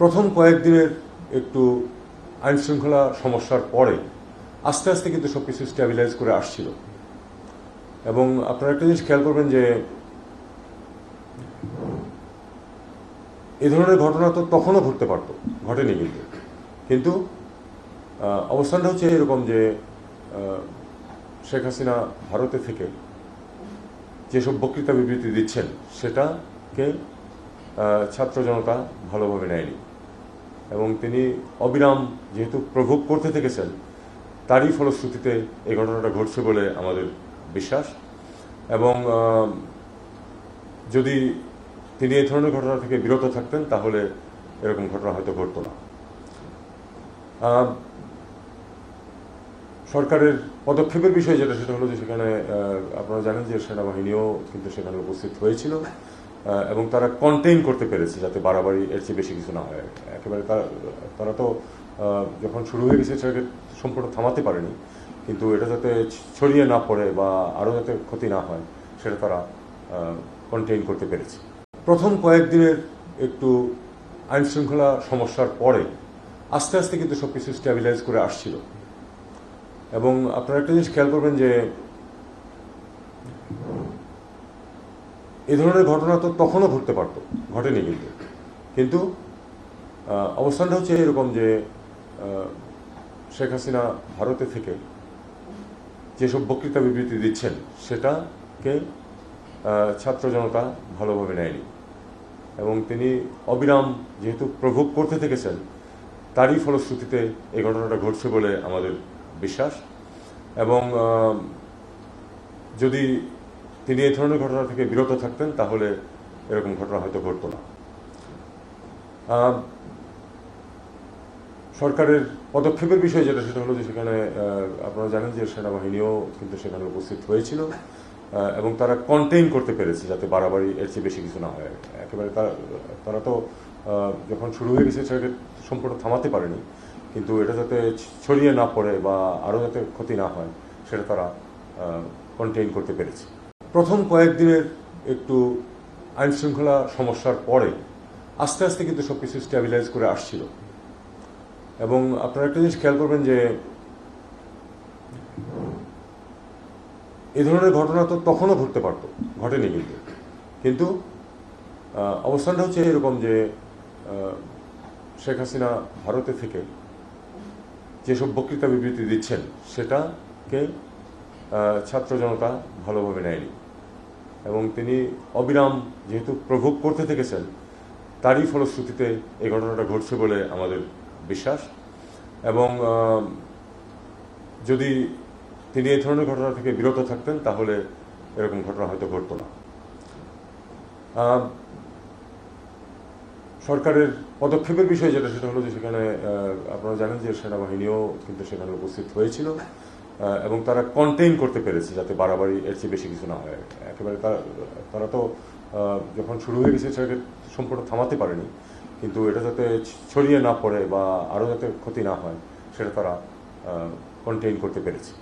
প্রথম কয়েকদিনের একটু আইন শৃঙ্খলা সমস্যার পরে আস্তে আস্তে কিন্তু সব কিছু স্ট্যাবিলাইজ করে আসছিল। এবং আপনারা একটা জিনিস খেয়াল করবেন যে, এ ধরনের ঘটনা তো তখনও ঘটতে পারতো, ঘটেনি কিন্তু। কিন্তু অবস্থানটা হচ্ছে এরকম যে শেখ হাসিনা ভারতে থেকে যেসব বক্তৃতা বিবৃতি দিচ্ছেন, সেটাকে ছাত্র জনতা ভালোভাবে নেয়নি। এবং তিনি অবিরাম যেহেতু প্রভোগ করতে থেকেছেন, তারই ফলশ্রুতিতে এই ঘটনাটা ঘটছে বলে আমাদের বিশ্বাস। এবং যদি তিনি এই ধরনের ঘটনা থেকে বিরত থাকতেন, তাহলে এরকম ঘটনা হয়তো ঘটতো না। সরকারের পদক্ষেপের বিষয় যেটা, সেটা হলো যে সেখানে আপনারা জানেন যে সেনাবাহিনীও কিন্তু সেখানে উপস্থিত হয়েছিল। এবং তারা কন্টেইন করতে পেরেছে যাতে বাড়াবাড়ি এর চেয়ে বেশি কিছু না হয়। একেবারে তারা তো যখন শুরু হয়ে গেছে সেটাকে সম্পূর্ণ থামাতে পারেনি, কিন্তু এটা যাতে ছড়িয়ে না পড়ে বা আরও যাতে ক্ষতি না হয়, সেটা তারা কন্টেইন করতে পেরেছে। প্রথম কয়েকদিনের একটু আইন শৃঙ্খলা সমস্যার পরে আস্তে আস্তে কিন্তু সব কিছু স্ট্যাবিলাইজ করে আসছিল। এবং আপনারা একটা জিনিস খেয়াল করবেন যে এ ধরনের ঘটনা তো তখনও ঘটতে পারতো, ঘটেনি কিন্তু। কিন্তু অবস্থানটা হচ্ছে এরকম যে শেখ হাসিনা ভারতে থেকে যেসব বক্তৃতা বিবৃতি দিচ্ছেন, সেটাকে ছাত্র জনতা ভালোভাবে নেয়নি। এবং তিনি অবিরাম যেহেতু প্রভোগ করতে থেকেছেন, তারই ফলশ্রুতিতে এই ঘটনাটা ঘটছে বলে আমাদের বিশ্বাস। এবং যদি তিনি এই ধরনের ঘটনা থেকে বিরত থাকতেন, তাহলে এরকম ঘটনা হয়তো ঘটতো না। সরকারের পদক্ষেপের বিষয় যেটা, সেটা হলো যে সেখানে আপনারা জানেন যে সেনাবাহিনীও কিন্তু সেখানে উপস্থিত হয়েছিল এবং তারা কন্টেইন করতে পেরেছে যাতে বাড়াবাড়ি এর চেয়ে বেশি কিছু না হয়। একেবারে তারা তারা তো যখন শুরু হয়ে গেছে, সেটাকে সম্পূর্ণ থামাতে পারেনি, কিন্তু এটা যাতে ছড়িয়ে না পড়ে বা আরও যাতে ক্ষতি না হয়, সেটা তারা কন্টেইন করতে পেরেছে। প্রথম কয়েকদিনের একটু আইন শৃঙ্খলা সমস্যার পরে আস্তে আস্তে কিন্তু সব কিছু স্ট্যাবিলাইজ করে আসছিল। এবং আপনারা একটা জিনিস খেয়াল করবেন যে, এ ধরনের ঘটনা তো তখনও ঘটতে পারতো, ঘটেনি কিন্তু। কিন্তু অবস্থানটা হচ্ছে এরকম যে শেখ হাসিনা ভারতে থেকে যেসব বক্তৃতা বিবৃতি দিচ্ছেন, সেটাকে ছাত্র জনতা ভালোভাবে নেয়নি। এবং তিনি অবিরাম যেহেতু প্রভোগ করতে থেকেছেন, তারই ফলশ্রুতিতে এই ঘটনাটা ঘটছে বলে আমাদের বিশ্বাস। এবং যদি তিনি এই ধরনের ঘটনা থেকে বিরত থাকতেন, তাহলে এরকম ঘটনা হয়তো ঘটতো না। সরকারের পদক্ষেপের বিষয় যেটা, সেটা হলো যে সেখানে আপনারা জানেন যে সেনাবাহিনীও কিন্তু সেখানে উপস্থিত হয়েছিল। এবং তারা কন্টেইন করতে পেরেছে যাতে বাড়াবাড়ি এর চেয়ে বেশি কিছু না হয়। একেবারে তারা তারা তো যখন শুরু হয়ে গেছে, সেটাকে সম্পূর্ণ থামাতে পারেনি। কিন্তু এটা যাতে ছড়িয়ে না পড়ে বা আরও যাতে ক্ষতি না হয়, সেটা তারা কন্টেইন করতে পেরেছে।